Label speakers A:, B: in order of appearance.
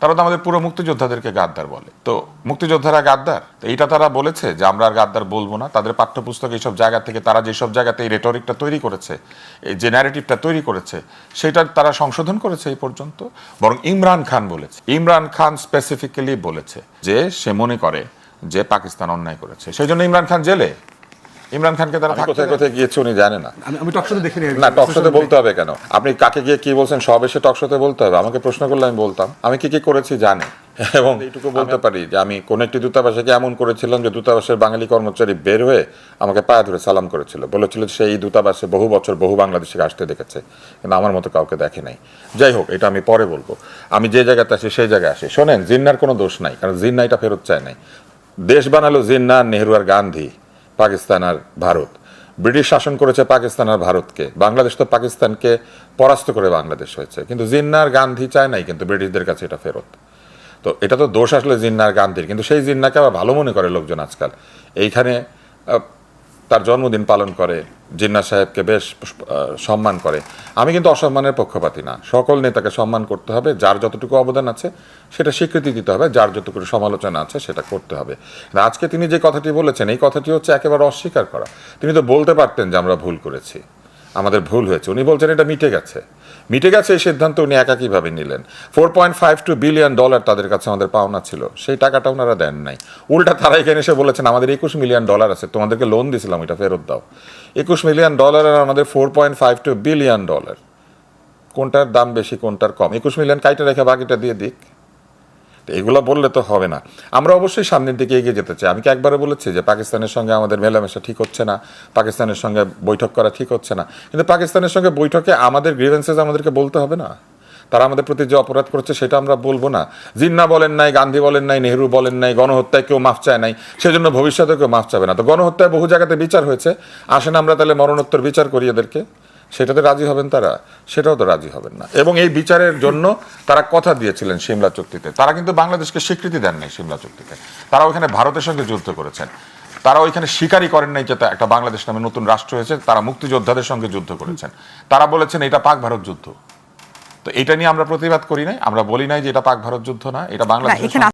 A: তারা তো আমাদের পুরো মুক্তিযোদ্ধাদেরকে গাদ্দার বলে। তো মুক্তিযোদ্ধারা গাদ্দার? তো এইটা তারা বলেছে যে আমরা আর গাদ্দার বলব না। তাদের পাঠ্যপুস্তক এইসব জায়গা থেকে তারা যেসব জায়গাতে এই রেটরিকটা তৈরি করেছে, এই যে ন্যারেটিভটা তৈরি করেছে সেটা তারা সংশোধন করেছে এই পর্যন্ত। বরং ইমরান খান বলেছে, ইমরান খান স্পেসিফিক্যালি বলেছে যে সে মনে করে যে পাকিস্তান অন্যায় করেছে। সেই জন্য ইমরান খান জেলে? ইমরান খানকে তারা কোথায় কোথায় গিয়েছে উনি জানে না।
B: আমি আমি টকশোতে দেখে
A: না টকশোতে বলতে হবে কেন? আপনি কাকে গিয়ে কি বলছেন সব এসে টকশোতে বলতে হবে। আমাকে প্রশ্ন করলে আমি বলতাম। আমি কি কি করেছি জানে। এবং এইটুকু বলতে পারি যে আমি কোন একটি দূতাবাসে কি এমন করেছিলাম যে দূতাবাসের বাঙালি কর্মচারী বের হয়ে আমাকে পায়ে ধরে সালাম করেছিল। বলেছিল যে সেই দূতাবাসে বহু বছর বহু বাংলাদেশিকে আসতে দেখেছে। কিন্তু আমার মতো কাউকে দেখে নাই। যাই হোক এটা আমি পরে বলব। আমি যে জায়গাতে আসি সেই জায়গায় আসি। শোনেন জিন্নার কোনো দোষ নাই। কারণ জিন্না এটা ফেরত চায় নাই। দেশ বানালো জিন্না নেহরু আর গান্ধী। পাকিস্তান আর ভারত। ব্রিটিশ শাসন করেছে পাকিস্তান আর ভারতকে। বাংলাদেশ তো পাকিস্তানকে পরাস্ত করে বাংলাদেশ হয়েছে। কিন্তু জিন্নার গান্ধী চায় নাই কিন্তু ব্রিটিশদের কাছে এটা ফেরত। তো এটা তো দোষ আসলে জিন্নার গান্ধীর। কিন্তু সেই জিন্নাকে আবার ভালো মনে করে লোকজন আজকাল। এইখানে তার জন্মদিন পালন করে জিন্না সাহেবকে বেশ সম্মান করে। আমি কিন্তু অসম্মানের পক্ষপাতি না। সকল নেতাকে সম্মান করতে হবে, যার যতটুকু অবদান আছে সেটা স্বীকৃতি দিতে হবে, যার যতটুকু সমালোচনা আছে সেটা করতে হবে। আজকে তিনি যে কথাটি বলেছেন, এই কথাটি হচ্ছে একেবারে অস্বীকার করা। তিনি তো বলতে পারতেন যে আমরা ভুল করেছি। আমাদের ভুল হয়েছে। উনি বলছেন এটা মিটে গেছে। মিটে গেছে এই সিদ্ধান্ত উনি একাকীভাবে নিলেন। Four point five two billion dollar তাদের কাছে আমাদের পাওনা ছিল। সেই টাকাটা ওনারা দেন নাই। উল্টা তারা এখানে এসে বলেছেন, আমাদের একুশ মিলিয়ন ডলার আছে, তোমাদেরকে লোন দিয়েছিলাম এটা ফেরত দাও। একুশ মিলিয়ন ডলার আর আমাদের four point five two billion dollar কোনটার দাম বেশি, কোনটার কম? একুশ মিলিয়ন কাইটে রেখে বাকিটা দিয়ে দিক। এগুলো বললে তো হবে না। আমরা অবশ্যই সামনের দিকে এগিয়ে যেতে চাই। আমি কি একবারে বলেছি যে পাকিস্তানের সঙ্গে আমাদের মেলামেশা ঠিক হচ্ছে না? পাকিস্তানের সঙ্গে বৈঠক করা ঠিক হচ্ছে না? কিন্তু পাকিস্তানের সঙ্গে বৈঠকে আমাদের গ্রিভেন্সেস আমাদেরকে বলতে হবে না? তারা আমাদের প্রতি যে অপরাধ করছে সেটা আমরা বলব না। জিন্না বলেন নাই, গান্ধী বলেন নাই, নেহরু বলেন নাই, গণহত্যায় কেউ মাফ চায় নাই, সেজন্য ভবিষ্যতে কেউ মাফ চাবে না। তো গণহত্যায় বহু জায়গাতে বিচার হয়েছে। আসেন আমরা তাহলে মরণোত্তর বিচার করি এদেরকে। সেটাতে রাজি হবেন তারা সেটাও তো রাজি হবেন না। এবং এই বিচারের জন্য তারা কথা দিয়েছিলেন সিমলা চুক্তিতে। তারা কিন্তু বাংলাদেশকে স্বীকৃতি দেন নাই সিমলা চুক্তিতে। তারা ওখানে ভারতের সঙ্গে যুদ্ধ করেছেন। তারা ওইখানে স্বীকারই করেন নাই যে একটা বাংলাদেশ নামে নতুন রাষ্ট্র হয়েছে তারা মুক্তিযোদ্ধাদের সঙ্গে যুদ্ধ করেছেন। তারা বলেছেন এটা পাক ভারত যুদ্ধ। তো এটা নিয়ে আমরা প্রতিবাদ করি নাই আমরা বলি নাই যে এটা পাক ভারত যুদ্ধ না এটা বাংলাদেশের
C: এখানে